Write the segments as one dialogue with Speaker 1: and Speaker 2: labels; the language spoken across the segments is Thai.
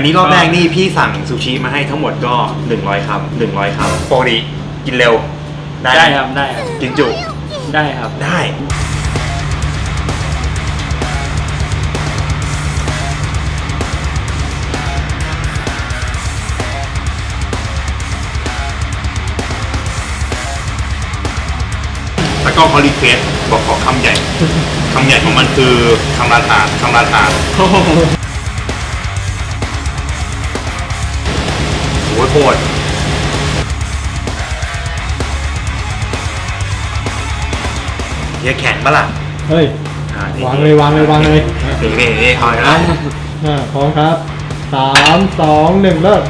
Speaker 1: อันนี้รอบแรกนี่พี่สั่งซูชิมาให้ทั้งหมดก็100คำ100คำปกติกินเร็วได้ไหม
Speaker 2: ได้ครับได้ครับ
Speaker 1: กินจุ
Speaker 2: ได้ครับ
Speaker 1: ได้แล้วก็เขารีเควสบอกขอคำใหญ่ คำใหญ่ของมันคือคำราถาคำราถา โอ้โหโคตรเฮียแข็งปะล่ะ
Speaker 3: เฮ้ย
Speaker 1: อ่นี่
Speaker 3: วางเลยวางเลยวางเลย
Speaker 1: นี่นี่นี่เอาเลยนะ
Speaker 3: อ่าพร้อมครับสามสองหนึ่งเริ่ม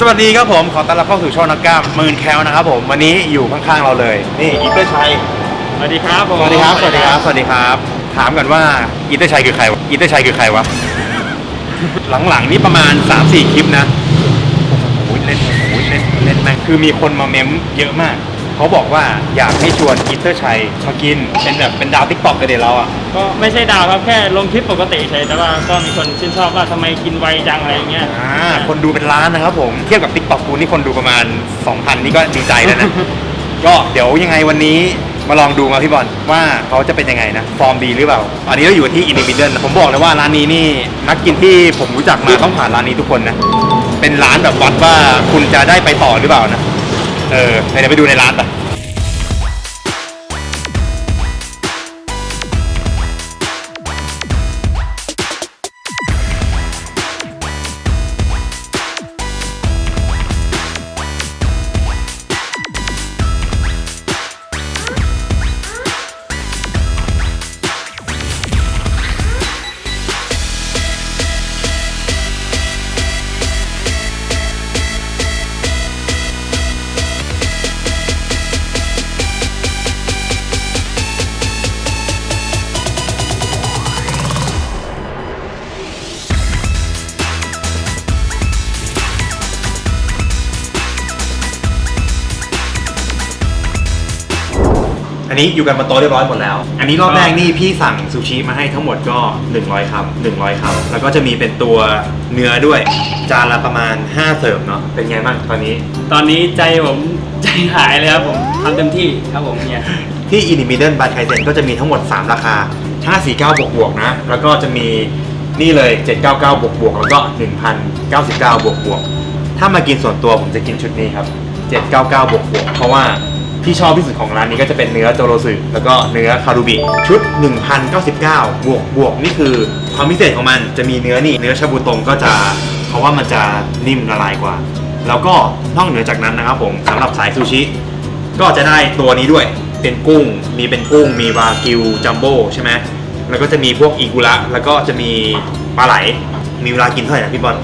Speaker 1: สวัสดีครับผม ขอต้อนรับเข้าสู่ช่องนักกล้ามหมื่นแคลนะครับผม วันนี้อยู่ข้างๆเราเลย นี่อีเตอร์ชัย
Speaker 2: สวัสดีครับผม
Speaker 1: สวัสดีครับ สวัสดีครับ สวัสดีครับ ถามกันว่าอีเตอร์ชัยคือใครวะอีเตอร์ชัยคือใครวะ หลังๆนี่ประมาณ 3-4 คลิปนะโอ้ยเล่นโอ้ยเล่นเล่นแม่งคือมีคนมาเมมเยอะมาก เขาบอกว่าอยากให้ชวนอีเตอร์ชัยมากิน เป็นแบบเป็นดาวทิกตอกกันเดี๋ยวเราอะ
Speaker 2: ก็ไม่ใช่ดาวครับแค่ลงคลิปปกติเฉยแต่ว่าก็มีคนชื่นชอบว่าทำไมกินไวจังอะไรอย่างเงี้ย
Speaker 1: อ่า คนดูเป็นล้านนะครับผม เทียบกับ t ิ k t o k กูนี่คนดูประมาณ 2,000 นี่ก็ดีใจแล้วนะ ก็เดี๋ยวยังไงวันนี้ มาลองดูมาพี่บอลว่าเขาจะเป็นยังไงนะ ฟอร์มดีหรือเปล่า อันนี้เราอยู่ที่อินดิมิเดนผมบอกเลยว่าร้านนี้นี่นักกินที่ผมรู้จักมาต้องผ่านร้านนี้ทุกคนนะ เป็นร้านแบบวัดว่าคุณจะได้ไปต่อหรือเปล่านะ เออเดี๋ยวไปดูในร้านไป นนี้อยู่กันบนโต๊ะเรียบร้อยหมดแล้ว อันนี้รอบแรกนี่พี่สั่งซูชิมาให้ทั้งหมดก็ 100คำ100คำแล้วก็จะมีเป็นตัวเนื้อด้วย จานละประมาณ 5 เสิร์ฟเนาะ เป็นไงบ้างตอนนี้
Speaker 2: ตอนนี้ใจผมใจหายเลยครับผมทำเต็มที่ครับผมเนี่ย
Speaker 1: ที่อิน i ิ i เดิลบายไคเซนก็จะมีทั้งหมด 3 ราคา 549 บวกบวกๆนะ แล้วก็จะมีนี่เลย 799 บวกบวกๆแล้วก็1,099 บวกบวกๆถ้ามากินส่วนตัวผมจะกินชุดนี้ครับ 799 บวกบวกๆเพราะว่า ที่ชอบที่สุดของร้านนี้ก็จะเป็นเนื้อโจโรสึแล้วก็เนื้อคารูบิ ชุด 1,099 บวกบวกนี่คือความพิเศษของมันจะมีเนื้อนี่เนื้อชาบูตงก็จะเพราะว่ามันจะนิ่มละลายกว่า แล้วก็นอกเหนือจากนั้นนะครับผมสำหรับสายซูชิ ก็จะได้ตัวนี้ด้วยเป็นกุ้ง มีเป็นกุ้ง มีวากิวจัมโบ้ใช่ไหมแล้วก็จะมีพวกอีกุระแล้วก็จะมีปลาไหลมีเวลากินเท่าไหร่นะพี่บอล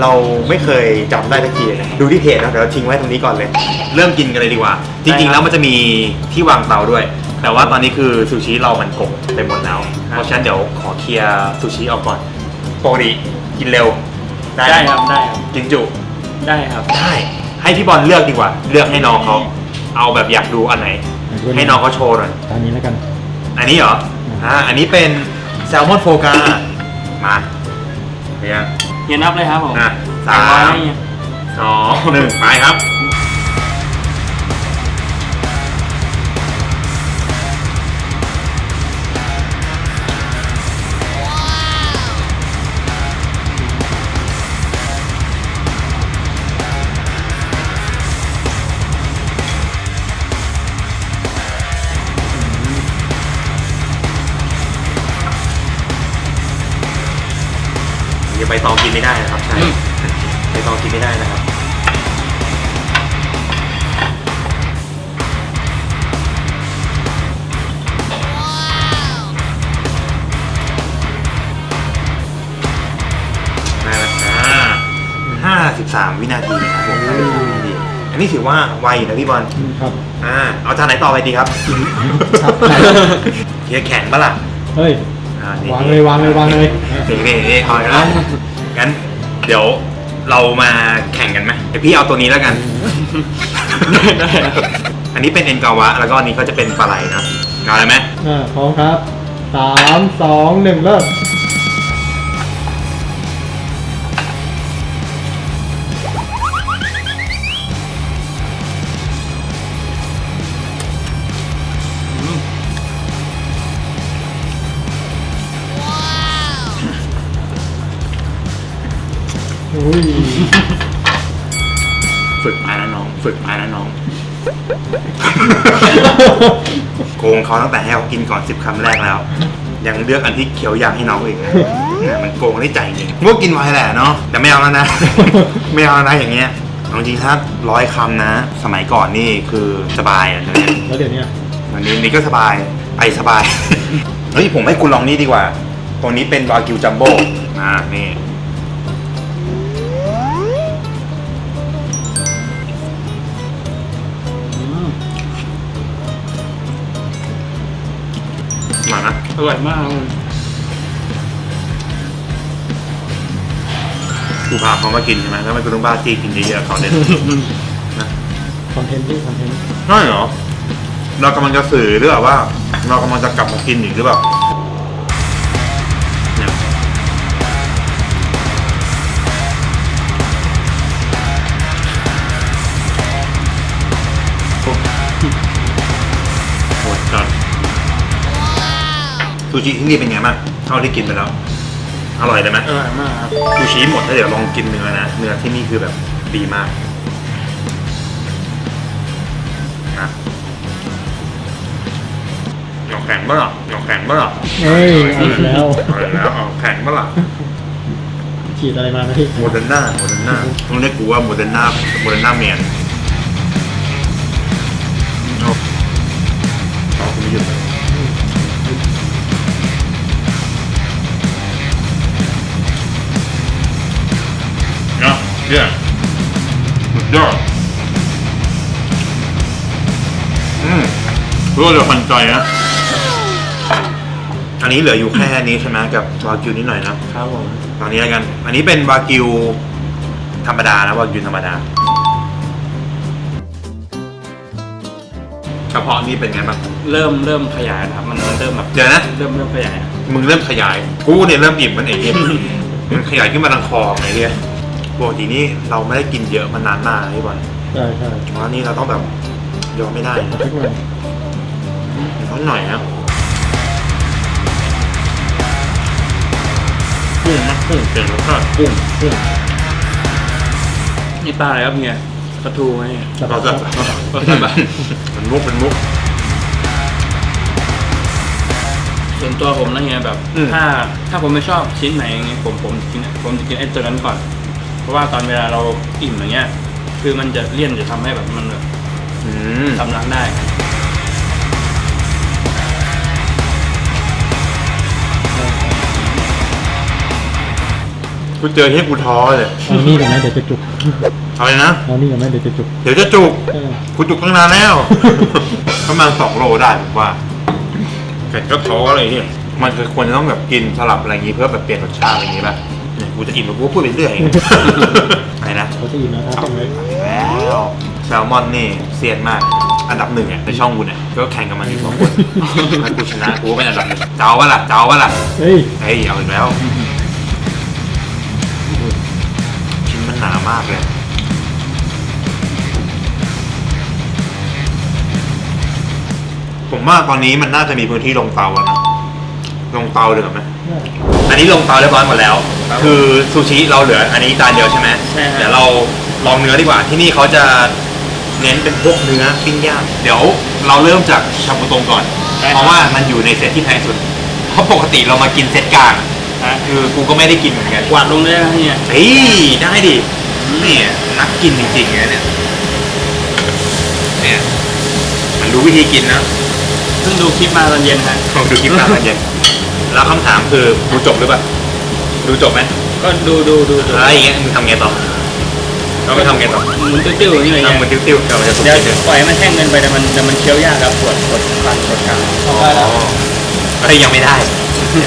Speaker 1: เราไม่เคยจำได้สักทีเลยนะดูที่เพจนะเดี๋ยวเราทิ้งไว้ตรงนี้ก่อนเลย เริ่มกินกันเลยดีกว่า จริงๆ แล้วมันจะมีที่วางเตาด้วย แต่ว่าตอนนี้คือซูชิเรามันกบไปหมดแล้ว เพราะฉะนั้นเดี๋ยวขอเคลียร์ซูชิออกก่อนปกติกินเร็วได้ไหม
Speaker 2: ได้ครับได้ครับ
Speaker 1: กินจุ
Speaker 2: ได้ครับ
Speaker 1: ได้ให้พี่บอลเลือกดีกว่า เลือกให้น้องเขาเอาแบบอยากดูอันไหน ให้น้องเขาโชว์หน่อย
Speaker 3: อันนี้แล้วกัน
Speaker 1: อันนี้เหรอ อ่า อันนี้เป็นแซลมอนโฟกา มาเรียง
Speaker 2: เฮียนับเลยครับผม
Speaker 1: อะ
Speaker 2: สาม
Speaker 1: สาม
Speaker 2: ร้อยให้เฮีย
Speaker 1: สองหนึ่งไปครับ อย่าใบตองกินไม่ได้นะครับใช่ใบตองกินไม่ได้นะครับได้แล้วอ่าห้าสิบสามวินาทีนะครับผม53วินาทีอันนี้ถือว่าไวอยู่นะพี่บอล
Speaker 3: ครับ
Speaker 1: อ่า เอาจานไหนต่อไปดีครับ
Speaker 3: ครับ
Speaker 1: เฮียแข็งปะล่ะ
Speaker 3: เฮ้ย
Speaker 1: อ่านี่
Speaker 3: วางเลยวางเลยวางเลย
Speaker 1: นี่นี่นี่เอาเลยนะงั้น เดี๋ยวเรามาแข่งกันไหมเดี๋ยวพี่เอาตัวนี้แล้วกัน
Speaker 2: ได้ครับ
Speaker 1: อันนี้เป็นเอ็นกาวะ แล้วก็อันนี้ก็จะเป็นปลาไหลนะเอาอะไรไหม
Speaker 3: อ่าพร้อมครับสสามสองหนึ่งเริ่ม
Speaker 1: ฝึกมานะน้อง ฝึกมานะน้อง โกงเขาตั้งแต่ให้เขากินก่อนสิบคำแรกแล้ว ยังเลือกอันที่เขียวยางให้น้องอีกนะเนี่ยมันโกงได้ใจจริงพวกกินไวแหละเนาะแต่ไม่เอาแล้วนะ ไม่เอาแล้วนะอย่างเงี้ยเอาจริงๆถ้าร้อยคำนะ สมัยก่อนนี่คือสบายอะเนี่ย
Speaker 3: แล้วเดี๋ยวนี้
Speaker 1: วันนี้นี่ก็สบายไอสบาย เฮ้ยผมให้คุณลองนี่ดีกว่า ตัวนี้เป็นวากิวจัมโบ้อ่านี่ มานะ
Speaker 2: อร่อยมากเลย
Speaker 1: กูพาเขามากินใช่ไหมแล้วมันก็ต้องบ้าจี้กินเยอะๆเขาเด็ดนะ
Speaker 3: คอนเทนต์ที่คอนเทนต์
Speaker 1: ใช่เหรอ เรากำลังจะสื่อหรือเปล่าว่า เรากำลังจะกลับมากินอีกหรือเปล่า ซูชิที่นี่เป็นไงบ้างเท่าที่กินไปแล้ว อร่อยเลยไหม
Speaker 2: อร่อยมากครับ
Speaker 1: ซูชิหมดแล้วเดี๋ยวลองกินเนื้อนะ เนื้อที่นี่คือแบบดีมากนะหนอกแข็งปะล่ะหนอกแข็งปะล่ะ
Speaker 3: เอ้ยเอาอีกแล้ว
Speaker 1: เอาอีกแล้วเอาแข็งปะล่ะ
Speaker 3: ฉีดอะไรมานะพี่
Speaker 1: โมเดอร์นาโมเดอร์นาต้องเรียกกูว่าโมเดอร์นาโมเดอร์นาเมียนเอาเอาคุณไม่หยุดเลย เนาะเนี่ยสุดยอด อืมรู้ว่าจะพันใจนะ อันนี้เหลืออยู่แค่นี้ใช่ไหมกับวากิวนิดหน่อยนะ
Speaker 2: ครับผม
Speaker 1: ตอนนี้แล้วกัน อันนี้เป็นวากิวธรรมดานะวากิวธรรมดากระเพาะนี่เป็นไงบ้าง
Speaker 2: เริ่มเริ่มขยายนะครับ มันมันเริ่มแบบ
Speaker 1: เดี๋ยวนะ
Speaker 2: เริ่มเริ่มขยาย
Speaker 1: มึงเริ่มขยาย กูเนี่ยเริ่มอิ่มมันเองมันขยายขึ้นมาทางคอไงเนี่ย ปกตินี่เราไม่ได้กินเยอะมานานมากนะพี่บอล
Speaker 3: ใช่ใช่
Speaker 1: เพราะว่านี่เราต้องแบบยอมไม่ได้นะ
Speaker 3: สักหน่อย
Speaker 1: ต้องหน่อยนะกุ้งนะกุ้งเป็นรสชาติกุ้ง
Speaker 3: ซึ่ง
Speaker 2: นี่ปลาอะไรครับเฮียปลาทูไหมเนี่ย
Speaker 1: เราจะมันมุกเป็นมุก
Speaker 2: ส่วนตัวผมนะเฮียแบบ
Speaker 1: อืม
Speaker 2: ถ้าถ้าผมไม่ชอบชิ้นไหนอย่างเงี้ยผมผมกินผมจะกินไอ้ตัวนั้นก่อน เพราะว่าตอนเวลาเราอิ่มอย่างเงี้ย คือมันจะเลี่ยนจะทำให้แบบมันแบบ
Speaker 1: อืม
Speaker 2: ทำล้างได้
Speaker 1: กูเจอที่กูท้อเลย
Speaker 3: เอานี่กันไหมเดี๋ยวจะจุก
Speaker 1: เอาเลยนะ
Speaker 3: เอานี่กันไหมเดี๋ยวจะจุก
Speaker 1: เดี๋ยวจะจุก
Speaker 3: เออ
Speaker 1: กูจุกตั้งนานแล้ว ประมาณสองโลได้ผมว่าเผ็ดก็ท้ออะไรเนี่ย มันคือควรจะต้องแบบกินสลับอะไรอย่างงี้เพื่อแบบเปลี่ยนรสชาติอะไรอย่างงี้ป่ะเนี่ย กูจะอิ่มแล้วกูก็พูดไปเรื่อย อะไรนะ
Speaker 3: เขาจะอิ่มนะครับต้องเลย
Speaker 1: แล้วแซลมอนนี่เซียนมาก อันดับหนึ่งอะในช่องกูเนี่ยก็แข่งกับมันอยู่สองคนถ้ากูชนะกูก็เป็นอันดับหนึ่งเจ้าปะล่ะเจ้าปะล่ะ
Speaker 3: เฮ้ย
Speaker 1: เฮ้ยเอาอีกแล้วชิ้นมันหนามากเลยผมว่าตอนนี้มันน่าจะมีพื้นที่ลงเตาแล้วนะ ลงเตาเดือดไหมอันนี้ลงเตาเรียบร้อยหมดแล้ว
Speaker 2: ครับ
Speaker 1: คือซูชิเราเหลืออันนี้จานเดียวใช่ไหม
Speaker 2: ใช่ครับ
Speaker 1: เดี๋ยวเราลองเนื้อดีกว่าที่นี่เขาจะเน้นเป็นพวกเนื้อปิ้งย่างเดี๋ยวเราเริ่มจากชาบูตงก่อนเพราะว่ามันอยู่ในเซตที่แพงสุด เพราะปกติเรามากินเซตกลาง
Speaker 2: ฮะ
Speaker 1: คือกูก็ไม่ได้กินเหมือนกัน
Speaker 2: กวาดลงเลยนะเฮีย
Speaker 1: เฮ้ยได้ดินี่นักกินจริงๆนะเนี่ยเนี่ยมันรู้วิธีกินนะ
Speaker 2: เพิ่งดูคลิปมาตอนเย็นฮะ
Speaker 1: ลองดูคลิปตามกันเย็น แล้วคำถามคือดูจบหรือเปล่าดูจบไหม
Speaker 2: ก็ดูดูดูดู
Speaker 1: อะไรอย่างเงี้ยมึงทำไงต่อเราไม่ทำไงต่อ
Speaker 2: หมุนติ้วๆอย่างนี้เลย
Speaker 1: ทำ
Speaker 2: เฮี
Speaker 1: เหมือน
Speaker 2: ย
Speaker 1: ติ้วๆเดี๋ยวมันจะสุก
Speaker 2: เดี๋ยว
Speaker 1: นิดนึง
Speaker 2: ปล่อยให้มันแห้งเกินไปแต่มันแต่มันเคี้ยวยากครับปวดปวดฟันปวดกราม
Speaker 1: อ๋อเฮ้ยยังไม่ได้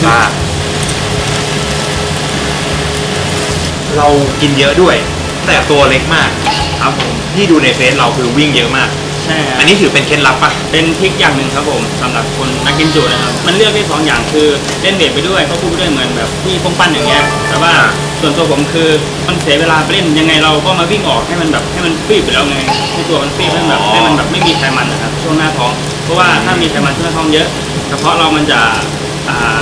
Speaker 1: บ้าเรากินเยอะด้วย แต่ตัวเล็กมาก ครับผมที่ดูในเฟซเราคือวิ่งเยอะมาก
Speaker 2: ใช่ใช่ครับ
Speaker 1: อันนี้ถือเป็นเคล็ดลับปะ
Speaker 2: เป็นทริคอย่างหนึ่งครับผมสำหรับคนนักกินจุนะครับ มันเลือกได้สองอย่างคือเล่นเบสไปด้วยก็พูดไปด้วยเหมือนแบบที่พงปั้นอย่างเงี้ย แต่ว่าส่วนตัวผมคือมันเสียเวลาไปเล่นยังไงเราก็มาวิ่งออกให้มันแบบให้มันฟีบไปแล้วไงให้ตัวมันฟีบให้มันแบบให้มันแบบไม่มีไขมันนะครับช่วงหน้าท้อง เพราะว่าถ้ามีไขมันช่วงหน้าท้องเยอะกระเพาะเรามันจะอ่า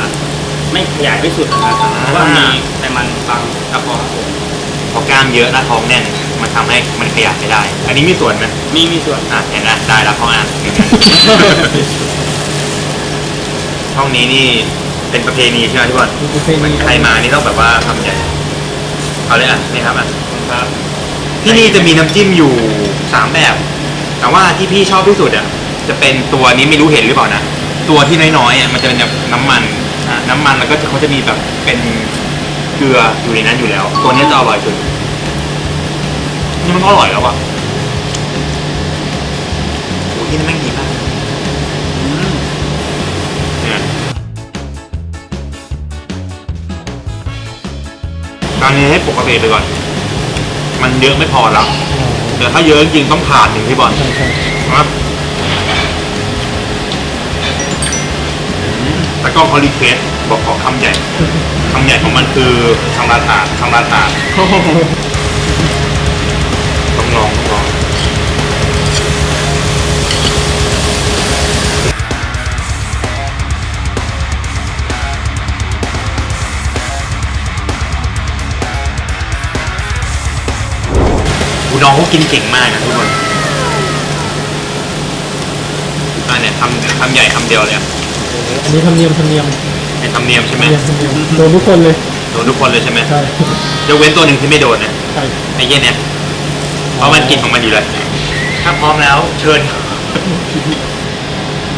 Speaker 2: ไม่ขยายไม่สุดนะครับเพราะว่ามีไขมันบังกระเพาะครับผม
Speaker 1: พอกล้ามเยอะแล้วท้องแน่น มันทำให้มันขยับไม่ได้ อันนี้มีส่วนไหม
Speaker 2: มีมีส่วน
Speaker 1: อะเห็นไหมได้แล้วข้ออ่าน ห้องนี้นี่เป็นประเพณีใช่ไหมทุกคน
Speaker 3: มีประเพ
Speaker 1: มัน
Speaker 3: ณี
Speaker 1: ใครมานี่ต้องแบบว่าทำใหญ่เอาเลยอะนี่ครับอะ
Speaker 2: ครับ
Speaker 1: ที่นี่จะมีน้ำจิ้มอยู่สามแบบ แต่ว่าที่พี่ชอบที่สุดอะ จะเป็นตัวนี้ไม่รู้เห็นหรือเปล่านะ ตัวที่น้อยๆอะมันจะเป็นแบบน้ำมันอะน้ำมันแล้วก็จะเขาจะมีแบบเป็นเกลืออยู่ในนั้นอยู่แล้ว ตัวนี้จะอร่อยสุด นี่มันก็อร่อยแล้วอะโอ้ยที่นี่แม่งดีมาก
Speaker 2: อืม
Speaker 1: เนี่ยการนี้ให้ปกติไปก่อน มันเยอะไม่พอแล้วเดี๋ยวถ้าเยอะจริงๆต้องผ่านหนึ่งพี่บอล
Speaker 3: ใช่ใช่
Speaker 1: ครับแล้วก็เขารีเควสบอกขอคำใหญ่คำใหญ่ของมันคือคำราถาคำราถา
Speaker 2: โอ้โห
Speaker 1: ต้อง ลองต้องลองอูน้องเขากินเก่งมากนะทุกคนอ่าเนี่ยทำทำใหญ่คำเดียวเลยอะ
Speaker 3: อันนี้ทำเนียมทำเนียม
Speaker 1: เป็นธรรมเนียมใช่ไหม
Speaker 3: ทำเนียมทำเนียมโดนทุกคนเลย
Speaker 1: โดนทุกคนเลยใช่ไหม
Speaker 3: ใช่
Speaker 1: ยกเว้นตัวหนึ่งที่ไม่โดนนะ
Speaker 3: ใช่
Speaker 1: ไอ้เหี้ยเนี่ย เพราะมันกินของมันอยู่เลย ถ้าพร้อมแล้วเชิญ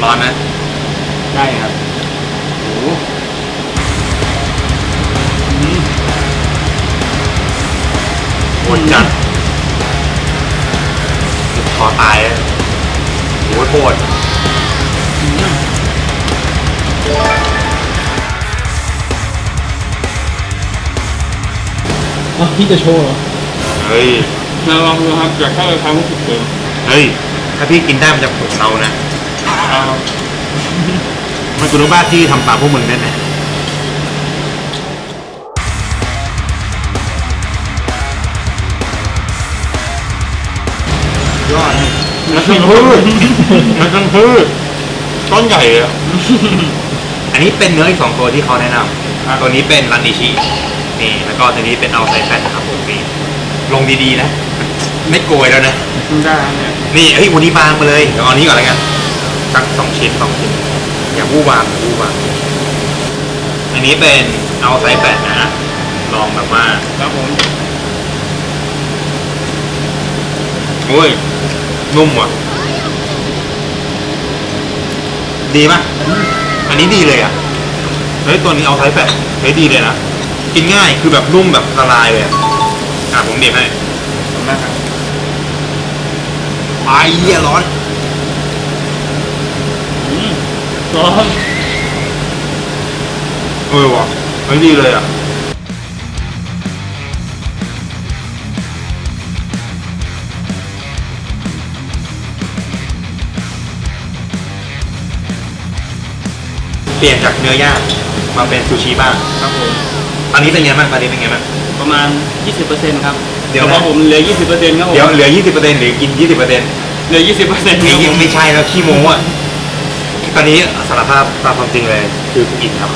Speaker 1: ร้อนไหม
Speaker 2: ได้ครับ
Speaker 1: โอ้โหโหดจัดขอตายเลยโอ้ยโคตร
Speaker 3: อะพี่จะโชว์เหรอ
Speaker 1: เฮ้ย
Speaker 2: เราลองดูครับอยากให้ความรู้สึกเดิม
Speaker 1: เฮ้ย ถ้าพี่กินได้มันจะผงเรานะ
Speaker 2: เอา
Speaker 1: มันคุณรู้บ้าที่ทำตามพวกมึงแน่แน่ยอดมันทั้งพืชมันทั้งพืชต้นใหญ่เลยอะ อันนี้เป็นเนื้ออีกสองตัวที่เขาแนะนำตัวนี้เป็นรันดิชินี่แล้วก็ตัวนี้เป็นเอาไซแฟตนะครับผมนี่ลงดีๆนะ ไม่โกยแล้วนะ
Speaker 2: ได้เนี่ย
Speaker 1: นี่เฮ้ยวันนี้บางมาเลยเดี๋ยวเอาอันนี้ก่อนแล้วกันสักสองชิ้นสองชิ้นอย่าวู่วามอย่าวู่วามอันนี้เป็นเอาไซส์แปดนะลองแบบว่า
Speaker 2: ครับผม
Speaker 1: โอ้ยนุ่มว่ะ ดีป่ะอันนี้ดีเลยอะเฮ้ยตัวนี้เอาไซส์แปดเฮ้ยดีเลยนะกินง่ายคือแบบนุ่มแบบละลายเลยอะอะผมเด็บให้
Speaker 2: ขอบคุณมากครับ
Speaker 1: ไอ้เหี้ยร้อน
Speaker 2: อืมร้อน
Speaker 1: เออว่ะเฮ้ยดีเลยอะเปลี่ยนจากเนื้อย่างมาเป็นซูชิบ้าง
Speaker 2: ครับผม
Speaker 1: ตอนนี้เป็นไงบ้างตอนนี้เป็นไงบ้าง
Speaker 2: ประมาณ 20%ครับ
Speaker 1: เดี๋ยวนะ
Speaker 2: พราะผมเหลือ 20%ครับผม
Speaker 1: เดี๋ยวเหลือ 20%หรือกิน 20%เเห
Speaker 2: ลือ 20%ค
Speaker 1: นี่
Speaker 2: รับผ
Speaker 1: ยัง
Speaker 2: ม
Speaker 1: ไม่ใช่แล้วขี้โม้อะตอนนี้สารภาพตามความจริงเลยคือกูอิ่มครับ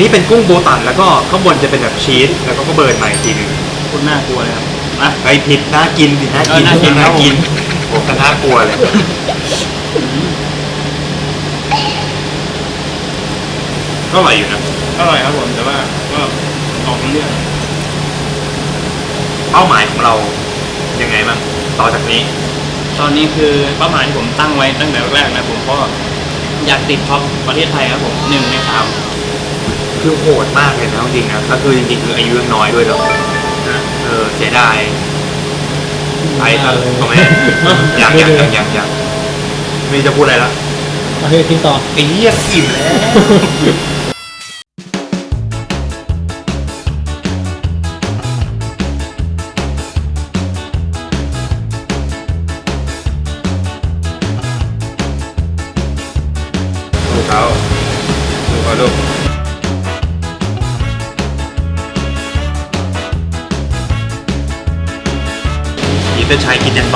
Speaker 1: นี่เป็นกุ้งโบตันแล้วก็ข้างบนจะเป็นแบบชีสแล้วก็ก็เบิร์นมาอีกทีหนึง
Speaker 2: คุณน่ากลัวเลยครับอะ
Speaker 1: ไอผิดน่ากินดิน่ากิน
Speaker 2: เออน่ากินครับผม
Speaker 1: โอ้ก็น่ากลัวเลยก็อร่อยอยู่นะ
Speaker 2: อร่อยครับผมแต่ว่าก็ออกทั้งเรื่อง
Speaker 1: เป้าหมายของเรายังไงบ้างต่อจากนี้
Speaker 2: ตอนนี้คือเป้าหมายที่ผมตั้งไว้ตั้งแต่แรกนะผมก็อยากติดท็อปประเทศไทยครับผมหนึ่งในสาม
Speaker 1: คือโหดมากเลยนะจริงๆนะก็คือจริงๆคืออายุยังน้อยด้วยเนาะนะเออเสียดายไปซะตรงนี้ยังยังยังยังยังไมีจะพูดอะไรละ
Speaker 3: โอเคกินต่อ
Speaker 1: ไอ้เหี้ยอิ่มแล้ว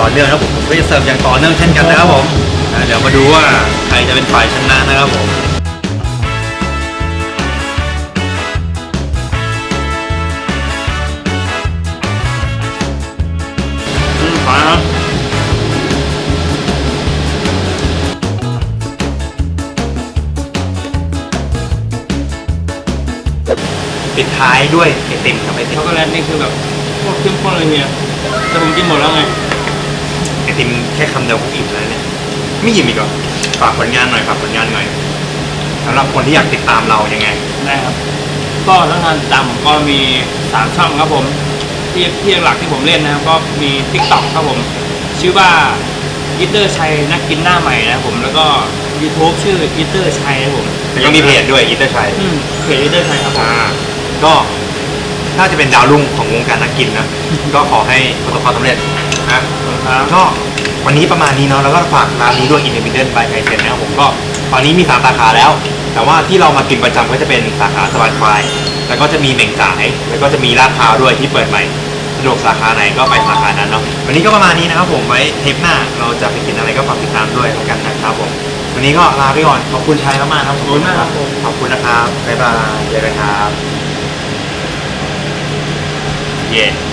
Speaker 1: ต่อเนื่องนะครับผมผมก็จะเสิร์ฟอย่างต่อเนื่องเช่นกันนะครับผมอ่าเดี๋ยวมาดูว่าใครจะเป็นฝ่ายชนะนะครับผม
Speaker 2: อืมขอนะครับ
Speaker 1: ปิดท้ายด้วยไอติมครับไอติม
Speaker 2: ช็อกโกแลตนี่คือแบบโคตรเข้มข้นเลยเนี่ยแต่ผมกินหมดแล้วไง
Speaker 1: ไอติมแค่คำเดียวก็อิ่มแล้วเนี่ยไม่อิ่มอีกเหรอฝากผลงานหน่อยฝากผลงานหน่อยสำหรับคนที่อยากติดตามเรายังไง
Speaker 2: ได้ครับ ก็ทั้งงานจำก็มีสามช่องครับผมที่ที่หลักที่ผมเล่นนะครับก็มี t ิ k t o k ครับผม ชื่อว่าอีเตอร์ชัยนักกินหน้าใหม่นะครับผมแล้วก็ YouTube ชื่ออีเตอร์ชัยนะครับผม
Speaker 1: ยังมีเพจด้วยอินเตอร์ชัย
Speaker 2: อืมเพจอีเตอร์ชัยครับผม
Speaker 1: อ่าก็ น่าจะเป็นดาวรุ่งของวงการนักกินนะ ก็ขอให้ประสบความสำเร็จนะ
Speaker 2: ครับ
Speaker 1: ก็วันนี้ประมาณนี้เนาะแล้วก็ฝากร้านนี้ด้วย Independent by ไ a เซนนะครับผมก็ตอนนี้มีสามสาขาแล้ว แต่ว่าที่เรามากินประจำก็จะเป็นสาขาสบายควาย แล้วก็จะมีเหม่งจ่าย แล้วก็จะมีลาดพร้าวด้วยที่เปิดใหม่สะดวกสาขาไหนก็ไปสาขานั้นเนาะวันนี้ก็ประมาณนี้นะครับผมไว้เทปหน้าเราจะไปกินอะไรก็ฝากติดตามด้วยแล้วกันนะครับผมวันนี้ก็ลาไปก่อนขอบคุณชัยมากๆครับ
Speaker 2: ขอบคุณมากครับผม
Speaker 1: ขอบคุณนะครับบ๊ายบายเจอกันครับ เย้